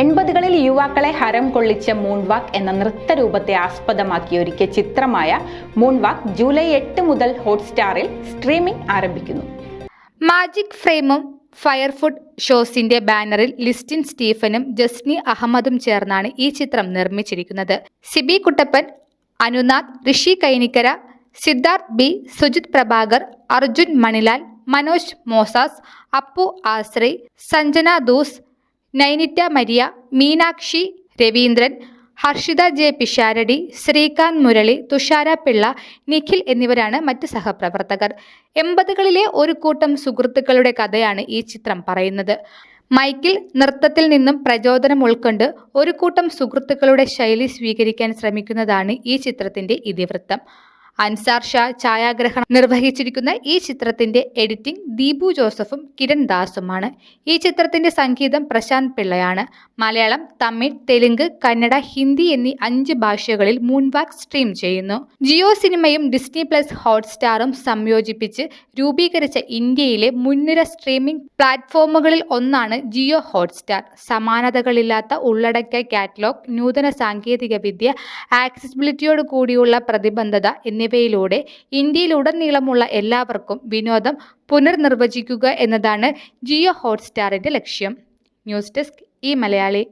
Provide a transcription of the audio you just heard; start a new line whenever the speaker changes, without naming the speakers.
എൺപതുകളിൽ യുവാക്കളെ ഹരം കൊള്ളിച്ച മൂൺവാക്ക് എന്ന നൃത്തരൂപത്തെ ആസ്പദമാക്കി ഒരുക്കിയ ചിത്രമായ മൂൺവാക്ക് ജൂലൈ എട്ട് മുതൽ ഹോട്ട്സ്റ്റാറിൽ സ്ട്രീമിംഗ് ആരംഭിക്കുന്നു.
മാജിക് ഫ്രെയിമും ഫയർഫുഡ് ഷോസിന്റെ ബാനറിൽ ലിസ്റ്റിൻ സ്റ്റീഫനും ജസ്നി അഹമ്മദും ചേർന്നാണ് ഈ ചിത്രം നിർമ്മിച്ചിരിക്കുന്നത്. Siby Kuttappan Anunath Rishi Kainikkara Siddharth B Sujith Prabhakar Arjun Manilal Manoj Moses Appu Ashray Sanjana Doss Nainita Maria Meenakshi Raveendran Harshitha J. Pisharody Srikanth Murali Thushara Pillai Nikhil എന്നിവരാണ് മറ്റ് സഹപ്രവർത്തകർ. എൺപതുകളിലെ ഒരു കൂട്ടം സുഹൃത്തുക്കളുടെ കഥയാണ് ഈ ചിത്രം പറയുന്നത്. മൈക്കിൽ നൃത്തത്തിൽ നിന്നും പ്രചോദനം ഉൾക്കൊണ്ട് ഒരു കൂട്ടം സുഹൃത്തുക്കളുടെ ശൈലി സ്വീകരിക്കാൻ ശ്രമിക്കുന്നതാണ് ഈ ചിത്രത്തിന്റെ ഇതിവൃത്തം. അൻസാർ ഷാ ഛായാഗ്രഹണം നിർവഹിച്ചിരിക്കുന്ന ഈ ചിത്രത്തിന്റെ എഡിറ്റിംഗ് ദീപു ജോസഫും കിരൺ ദാസുമാണ്. ഈ ചിത്രത്തിന്റെ സംഗീതം പ്രശാന്ത് പിള്ളയാണ്. മലയാളം തമിഴ് തെലുങ്ക് കന്നഡ ഹിന്ദി എന്നീ അഞ്ച് ഭാഷകളിൽ മൂൺവാക് സ്ട്രീം ചെയ്യുന്നു. ജിയോ സിനിമയും ഡിസ്നി പ്ലസ് ഹോട്ട്സ്റ്റാറും സംയോജിപ്പിച്ച് രൂപീകരിച്ച ഇന്ത്യയിലെ മുൻനിര സ്ട്രീമിംഗ് പ്ലാറ്റ്ഫോമുകളിൽ ഒന്നാണ് ജിയോ ഹോട്ട്സ്റ്റാർ. സമാനതകളില്ലാത്ത ഉള്ളടക്ക കാറ്റലോഗ് നൂതന സാങ്കേതിക വിദ്യ ആക്സസിബിലിറ്റിയോട് കൂടിയുള്ള പ്രതിബദ്ധത എന്നിവയിലൂടെ ഇന്ത്യയിലുടനീളമുള്ള എല്ലാവർക്കും വിനോദം പുനർനിർവചിക്കുക എന്നതാണ് ജിയോ ഹോട്ട്സ്റ്റാറിന്റെ ലക്ഷ്യം. ന്യൂസ് ഡെസ്ക് ഈ മലയാളി.